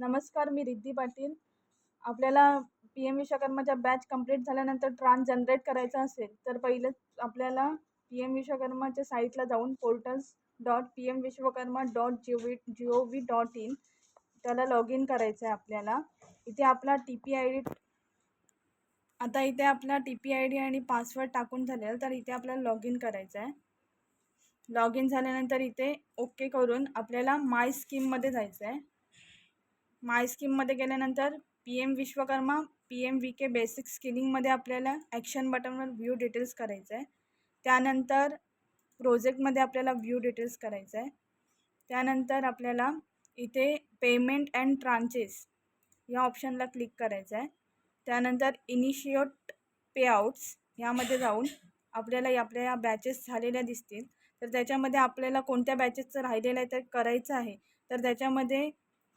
नमस्कार मी रिद्धी पाटील. आपल्याला P M विश्वकर्माच्या बॅच कंप्लीट झाल्यानंतर ट्रान्स जनरेट करायचा असेल तर पहिलं आपल्याला पी एम विश्वकर्माच्या साईटला जाऊन portals dot P M Vishwakarma dot G V G O V dot in त्याला लॉग इन करायचं आहे आपल्याला. इथे आपला टी पी आय डी आता इथे आपला टी पी आय डी आणि पासवर्ड टाकून झालेला तर इथे आपल्याला लॉग इन करायचं आहे. लॉग इन झाल्यानंतर इथे ओके करून आपल्याला माय स्कीममध्ये जायचं आहे. माय स्कीममध्ये गेल्यानंतर P M Vishwakarma P M V K basic स्किलिंगमध्ये आपल्याला ॲक्शन बटनवर व्ह्यू डिटेल्स करायचं आहे त्यानंतर प्रोजेक्टमध्ये आपल्याला व्ह्यू डिटेल्स करायचं आहे त्यानंतर आपल्याला इथे पेमेंट अँड ट्रांचेस या ऑप्शनला क्लिक करायचं आहे त्यानंतर इनिशिएट पेआउट्स यामध्ये जाऊन आपल्याला आपल्या या बॅचेस झालेल्या दिसतील. तर त्याच्यामध्ये आपल्याला कोणत्या बॅचेसचं राहिलेलं आहे ते करायचं आहे. तर त्याच्यामध्ये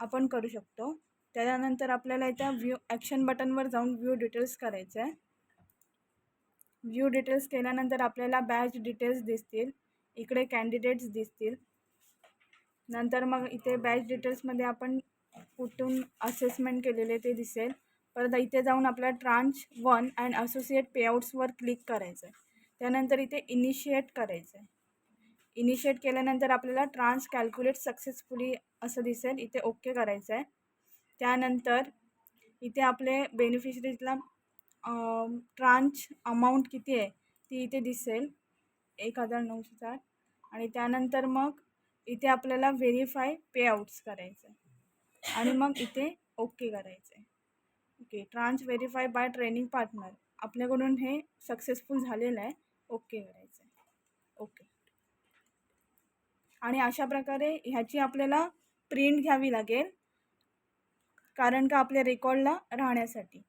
आपण करू शकतो. त्याच्यानंतर आपल्याला इथं व्ह्यू ॲक्शन बटनवर जाऊन व्ह्यू डिटेल्स करायचं आहे. व्ह्यू डिटेल्स केल्यानंतर आपल्याला बॅच डिटेल्स दिसतील. इकडे कॅन्डिडेट्स दिसतील. नंतर मग इथे बॅच डिटेल्समध्ये आपण कुठून असेसमेंट केलेले ते दिसेल. परत इथे जाऊन आपल्याला ट्रान्च वन अँड असोसिएट पेआउट्सवर क्लिक करायचं आहे त्यानंतर इथे इनिशिएट करायचं आहे इनिशिएट केल्यानंतर आपल्याला ट्रान्स कॅल्क्युलेट सक्सेसफुली असं दिसेल. इथे ओके करायचं आहे त्यानंतर इथे आपले बेनिफिशरीजला ट्रान्च अमाऊंट किती आहे ती इथे दिसेल. एक हजार नऊशे साठ. आणि त्यानंतर मग इथे आपल्याला व्हेरीफाय पेआउट्स करायचं आहे आणि मग इथे ओके करायचं आहे okay tranche verify by training partner आपल्याकडून हे सक्सेसफुल झालेलं आहे. ओके करायचं आहे ओके आणि अशा प्रकारे ह्याची आपल्याला प्रिंट घ्यावी लागेल. कारण का आपल्या रेकॉर्डला राहण्यासाठी.